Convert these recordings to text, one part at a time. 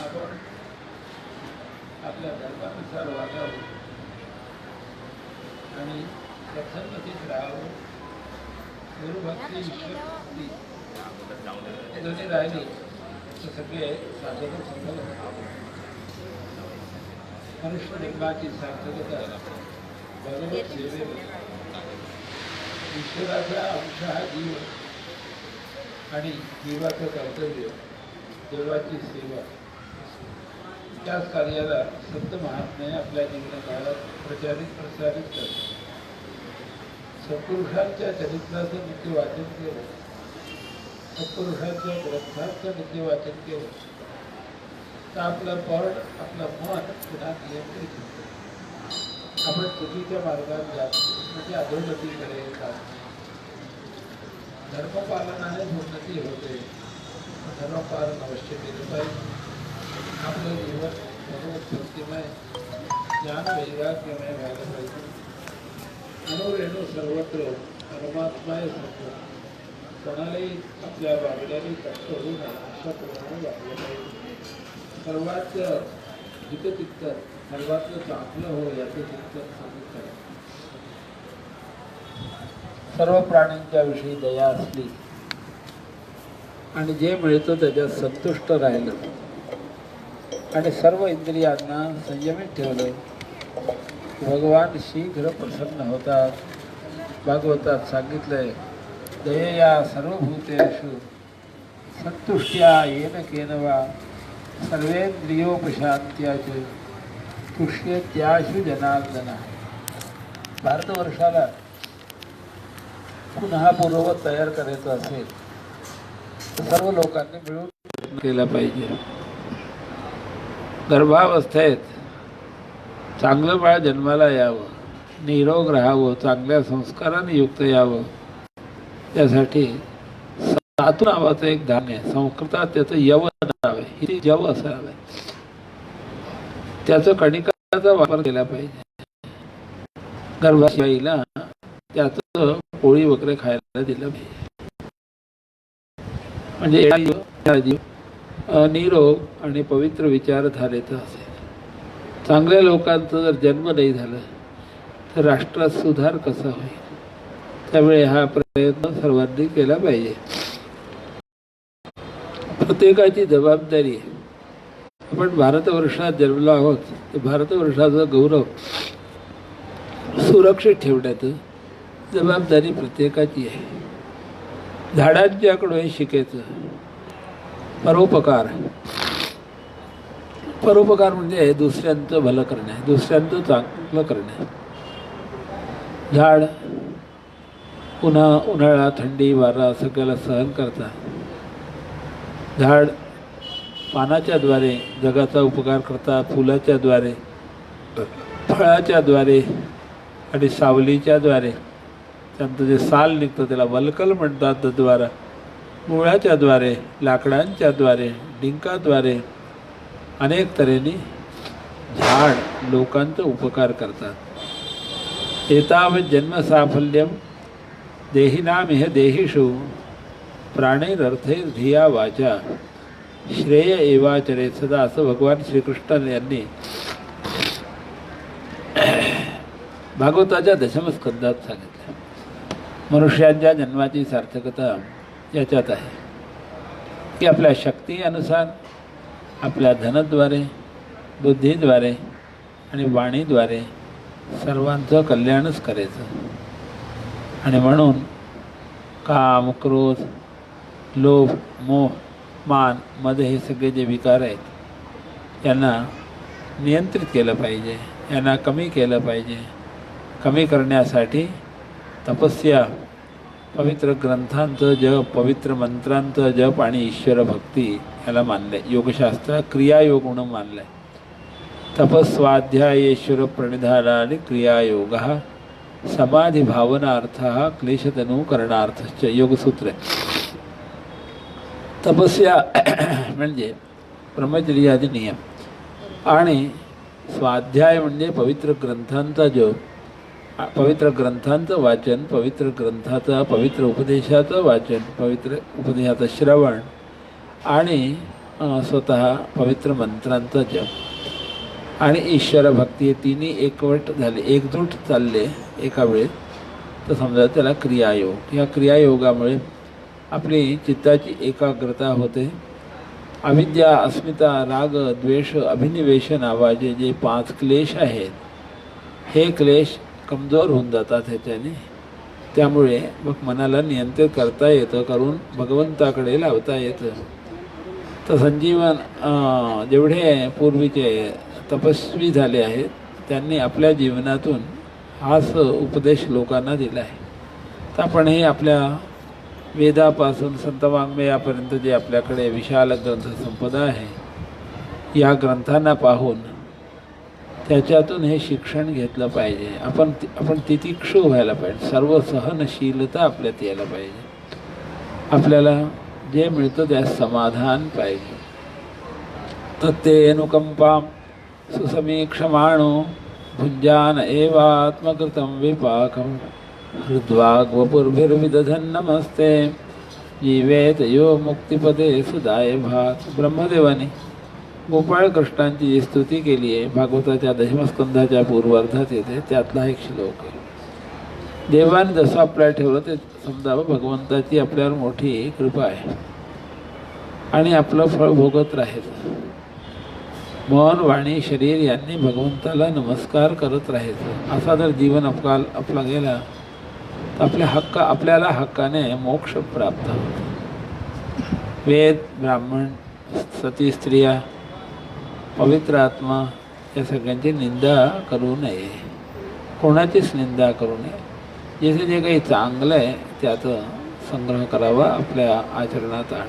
आपण आपल्या धर्मानुसार वागावं आणि प्रसन्नतेत राहावं गुरुभक्ती ईश्वरभक्ती हे दोन्ही राहिली तर सगळे साधक सफल मनुष्य निर्माची सार्थकता भगवत सेवेवर ईश्वराचा अंश हा जीव आणि जीवाचं कर्तव्य देवाची सेवा. त्याच कार्याला संत महात्म्याने आपल्या जीवनकाळात प्रचारित प्रसारित करतात सत्पुरुषांच्या चरित्राचं नित्य वाचन केलं. सत्पुरुषांच्या ग्रंथांचं नित्य वाचन केलं. तर आपलं पण आपलं मन पुन्हा नियंत्रित होतं. आपण चुकीच्या मार्गात जात म्हणजे अधोगतीकडे जात धर्मपालनाने उन्नती होते धर्मपालन अवश्य केलं पाहिजे. आपलं जीवन भगवत भक्तिमय ज्ञान वैराग्यमय व्हायला पाहिजे. अनुरेणू सर्वत्र परमात्माय सर्व कोणालाही आपल्या वागण्याने कष्ट होऊ नये अशा प्रमाणे वागलं पाहिजे. सर्वात हितचित्त सर्वात चांगलं हो याचं चिंतन सांगितलं सर्व प्राण्यांच्या विषयी दया असली आणि जे मिळतं त्याच्यात संतुष्ट राहिलं आणि सर्व इंद्रियांना संयमित ठेवलं भगवान शीघ्र प्रसन्न होतात. भागवतात सांगितलंय दयया सर्वभूतेषु संतुष्ट्या येन केन वा सर्वेंद्रियोपशांत्याच तुष्यत्याशु जनार्दना. भारतवर्षाला पुन्हा पूर्ववत तयार करायचं असेल तर सर्व लोकांनी मिळून केला पाहिजे. गर्भावस्थेत चांगलं बाळ जन्माला यावं निरोग राहावं चांगल्या संस्काराने युक्त यावं. त्यासाठी सातू नावाचं एक धान्य आहे. संस्कृतात त्याचं यव नाव आहे. हिंदी जव असं नाव आहे. त्याचं कणिकाचा वापर केला पाहिजे. गर्भाशिवाईला त्याचं पोळी वगैरे खायला दिलं पाहिजे. म्हणजे निरोग आणि पवित्र विचारधारेचा असेल. चांगल्या लोकांचा जर जन्म नाही झाला तर राष्ट्रात सुधार कसा होईल? त्यामुळे हा प्रयत्न सर्वांनी केला पाहिजे. प्रत्येकाची जबाबदारी आहे. आपण भारतवर्षात जन्मलो आहोत तर भारतवर्षाचा गौरव सुरक्षित ठेवण्याचं जबाबदारी प्रत्येकाची आहे. झाडांच्याकडून शिकायचं परोपकार परोपकार म्हणजे हे दुसऱ्यांचं भलं करणे दुसऱ्यांचं चांगलं करणे. झाड उन्हा उन्हाळा थंडी वारा सगळ्याला सहन करतात झाड पानाच्या द्वारे जगाचा उपकार करतात फुलाच्या द्वारे फळाच्या द्वारे आणि सावलीच्या द्वारे. त्यांचं जे साल निघतं त्याला वलकल म्हणतात द्वारा मुळाच्या द्वारे लाकडांच्या द्वारे डिंकाद्वारे अनेक तऱ्हेने झाड लोकांचा उपकार करतात. एताव जन्मसाफल्यम देहिनाम हे देहिषु प्राणैरर्थे धिया वाचा श्रेय एवाचरे सदा असं भगवान श्रीकृष्ण यांनी भागवताच्या दशमस्कंदात सांगितलं. मनुष्यांच्या जन्माची सार्थकता याच्यात आहे. की आपल्या शक्ती अनुसार आपल्या धनद्वारे बुद्धीद्वारे आणि वाणीद्वारे सर्वांचं कल्याणच करायचं. आणि म्हणून काम क्रोध लोभ मोह मान मद हे सगळे जे विकार आहेत यांना नियंत्रित केलं पाहिजे यांना कमी केलं पाहिजे. कमी करण्यासाठी तपस्या पवित्र ग्रंथांचं जप पवित्र मंत्रांचं जप आणि ईश्वर भक्ती याला मानलंय. योगशास्त्र क्रियायोग म्हणून मानलंय. तपस्वाध्यायेश्वर प्रणिधान आणि क्रियायोग हा समाधी भावनार्थ हा क्लेशतनु योगसूत्र. तपस्या म्हणजे ब्रह्मचर्यादी नियम. आणि स्वाध्याय म्हणजे पवित्र ग्रंथांचा जप. पवित्र ग्रंथांचं वाचन पवित्र ग्रंथाचं पवित्र उपदेशाचं वाचन पवित्र उपदेशाचं श्रवण आणि स्वतः पवित्र मंत्रांचा जप. आणि ईश्वर भक्ती हे तिन्ही एकवट झाले एकजूट चालले एका वेळेत. तर समजा त्याला क्रियायोग. या क्रियायोगामुळे आपली चित्ताची एकाग्रता होते. अविद्या अस्मिता राग द्वेष अभिनिवेश नावाचे जे पाच क्लेश आहेत हे क्लेश कमजोर होऊन जातात ह्याच्याने त्यामुळे मग मनाला नियंत्रित करता येतं करून भगवंताकडे लावता येतं. तर संजीवन जेवढे पूर्वीचे तपस्वी झाले आहेत त्यांनी आपल्या जीवनातून हाच उपदेश लोकांना दिला आहे. तर आपण हे आपल्या वेदापासून संतवाङ्मयापर्यंत जे आपल्याकडे विशाल ग्रंथसंपदा आहे या ग्रंथांना पाहून त्याच्यातून हे शिक्षण घेतलं पाहिजे. आपण आपण तितिक्षु व्हायला पाहिजे. सर्व सहनशीलता आपल्यात यायला पाहिजे. आपल्याला जे मिळतं त्यात समाधान पाहिजे. तत्तेनुकंपां सुसमीक्षमाणो भुञ्जान एवात्मकृतं विपाकं हृद्वाग्वपुर्भिर्विदधन् नमस्ते जीवेत यो मुक्तिपदे सुदाय भात ब्रह्मदेवाने। गोपाळकृष्णांची जी स्तुती केली आहे भागवताच्या दशमस्कंधाच्या पूर्वार्धात येते त्यातला एक श्लोक आहे. देवाने जसं आपल्याला ठेवलं ते समजावं भगवंताची आपल्यावर मोठी कृपा आहे. आणि आपलं फळ भोगत राहायचं मन वाणी शरीर यांनी भगवंताला नमस्कार करत राहायचं असा जर जीवन अपकाल आपला गेला तर आपल्या हक्क आपल्याला हक्काने मोक्ष प्राप्त होतो. वेद ब्राह्मण सती स्त्रिया पवित्र आत्मा या सगळ्यांची निंदा करू नये. कोणाचीच निंदा करू नये. जिथे जे काही चांगलं आहे त्याचं संग्रह करावा आपल्या आचरणात आण.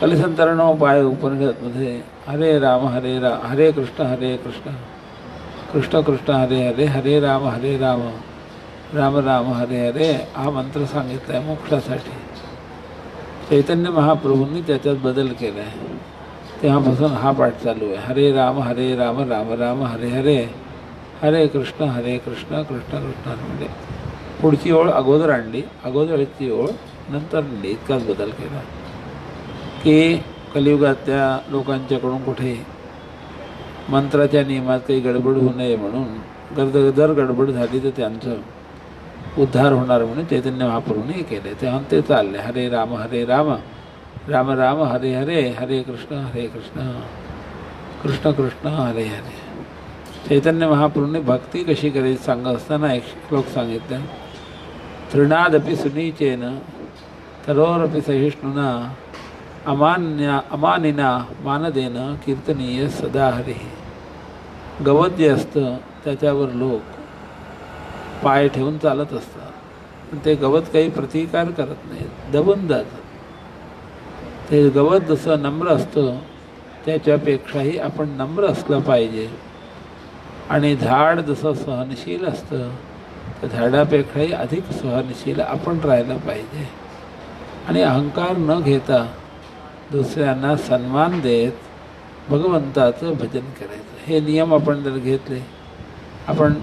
कलिसंतरण पाय उपनिषदमध्ये हरे राम हरे राम हरे कृष्ण हरे कृष्ण. कृष्ण कृष्ण हरे हरे हरे राम हरे राम. राम राम हरे हरे हा मंत्र सांगितला आहे मोक्षासाठी. चैतन्य महाप्रभूंनी त्याच्यात बदल केला आहे तेव्हापासून हा पाठ चालू आहे. हरे राम हरे राम राम राम हरे हरे. हरे कृष्ण हरे कृष्ण कृष्ण कृष्ण हरे. म्हणजे पुढची ओळ अगोदर आणली. अगोदरची ओळ नंतर आणली. इतकाच बदल केला. की कलियुगातल्या लोकांच्याकडून कुठे मंत्राच्या नियमात काही गडबड होऊ नये म्हणून गर्द जर गडबड झाली तर त्यांचं उद्धार होणार म्हणून चैतन्य महाप्रभूने हे केले तेव्हा ते चालले. हरे राम हरे राम. राम राम हरे हरे हरे कृष्ण हरे कृष्ण कृष्ण कृष्ण हरे हरे. चैतन्य महाप्रभूने भक्ती कशी करायची सांगत असताना एक श्लोक सांगितलं. तृणादपि सुनीचेन तरोरपि सहिष्णुना अमान्या अमानिना मानदेन कीर्तनीय सदा हरी. गवत जे असतं त्याच्यावर लोक पाय ठेवून चालत असतात. पण ते गवत काही प्रतिकार करत नाहीत दबून जातं ते गवत जसं नम्र असतं त्याच्यापेक्षाही आपण नम्र असलं पाहिजे. आणि झाड जसं सहनशील असतं त्या झाडापेक्षाही अधिक सहनशील आपण राहायला पाहिजे. आणि अहंकार न घेता दुसऱ्यांना सन्मान देत भगवंताचं भजन करायचं. हे नियम आपण जर घेतले आपण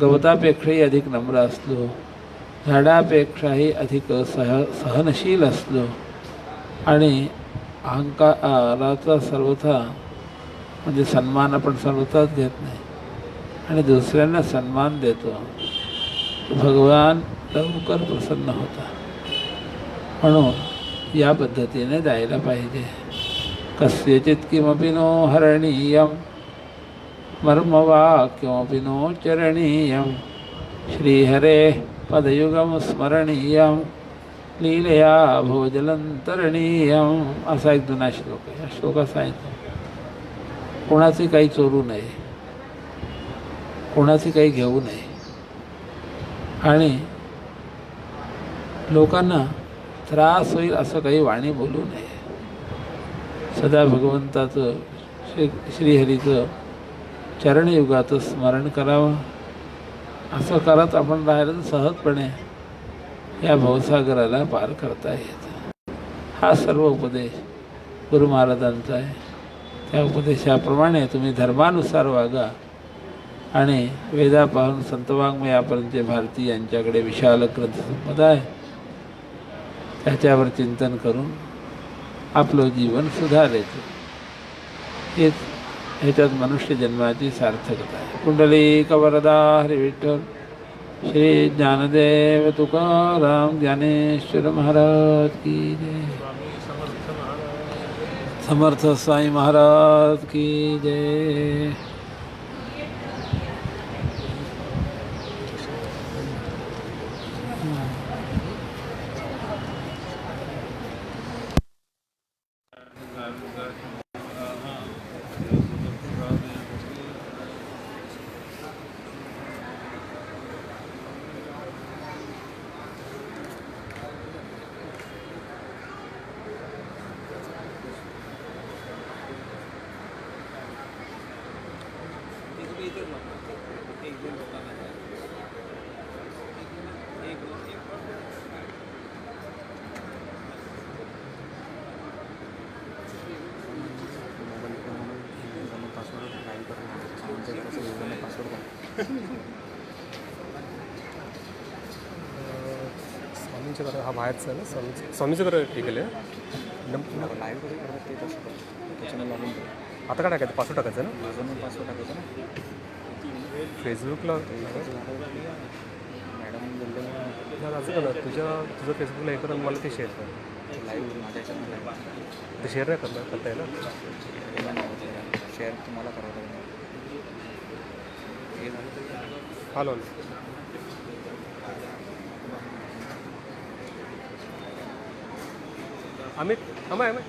गवतापेक्षाही अधिक नम्र असलो झाडापेक्षाही अधिक सह सहनशील असलो आणि अहंकाराचा सर्वथा म्हणजे सन्मान आपण सर्वथाच घेत नाही. आणि दुसऱ्यांना सन्मान देतो. भगवान लवकर प्रसन्न होता म्हणून या पद्धतीने जायला पाहिजे. कस्यचित किमपि नो हरणीयं मर्म वा किमपि नो चरणीय श्रीहरे पदयुगम स्मरणीयम. लीलया भोजलंतरणीयम असा एक जुना श्लोक. आहे श्लोक असा सांगितलं कोणाचे काही चोरू नये. कोणाचे काही घेऊ नये. आणि लोकांना त्रास होईल असं काही वाणी बोलू नये. सदा भगवंताचं श्री श्रीहरीचं चरणयुगाचं स्मरण करावं. असं करत आपण राहिलं सहजपणे या भवसागराला पार करता येतं. हा सर्व उपदेश गुरु महाराजांचा आहे. त्या उपदेशाप्रमाणे तुम्ही धर्मानुसार वागा आणि वेदा पाहून संतवाङ्मयापर्यंत भारती यांच्याकडे विशाल ग्रंथसंपदा आहे त्याच्यावर चिंतन करून आपलं जीवन सुधारायचं. हेच ह्याच्यात मनुष्य जन्माची सार्थकता आहे. कुंडली कवरदा हरी विठ्ठल श्री ज्ञानदेव तुकाराम ज्ञानेश्वर महाराज की जय। समर्थ साई महाराज की जय। स्वामींच्या हा बाहेरचा आहे ना स्वामीचं स्वामीचं घर हे लागून जाईल आता काय टाकायचं? पासवर्ड टाकायचं ना? पासवर्ड टाकायचं ना. फेसबुकला मॅडम असं कर तुझ्या तुझं फेसबुकला हे कर आणि मला ते शेअर कर. लाईव्ह माझ्या ते शेअर नाही करणार करता येईल ना शेअर तुम्हाला करावं लागेल हॅलो. अमित अमय अमय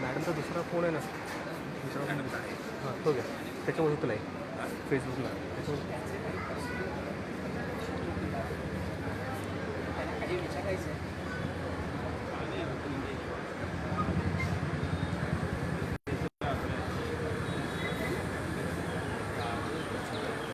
मॅडमचा दुसरा फोन आहे ना. दुसरा हां तो घ्या. त्याच्यामध्ये तुला आहे फेसबुकला त्याच्यामध्ये.